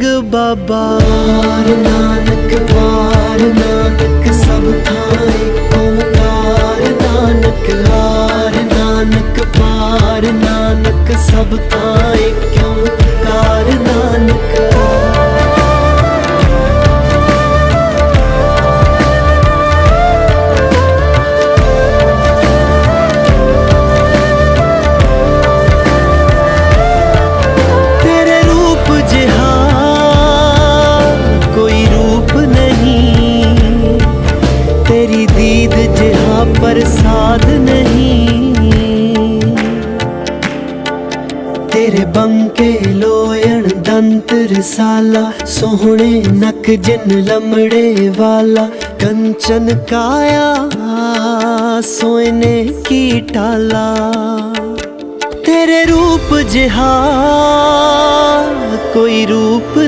ਤੇਗ ਬਾਬਾ। ਵਾਰ ਨਾਨਕ ਵਾਰ ਨਾਨਕ, ਸਭ ਥਾਏ ਓੰਕਾਰ ਨਾਨਕ ਹਾਰ ਨਾਨਕ ਪਾਰ ਨਾਨਕ, ਸਭ ਥਾਏ ਕਿਉਂ ਕਾਰ ਨਾਨਕ। ਤੇਰੀ ਦੀਦ ਜਿਹਾ ਪ੍ਰਸਾਦ ਨਹੀਂ। ਤੇਰੇ ਬੰਕੇ ਲੋਇਣ ਦੰਤ ਰਸਾਲਾ ਸੋਹਣੇ ਨਕ ਜਿਨ ਲਮੜੇ ਵਾਲਾ, ਕੰਚਨ ਕਾਇਆ, ਸੋਇਨੇ ਕੀ ਟਾਲਾ। ਤੇਰੇ ਰੂਪ ਜਿਹਾ ਕੋਈ ਰੂਪ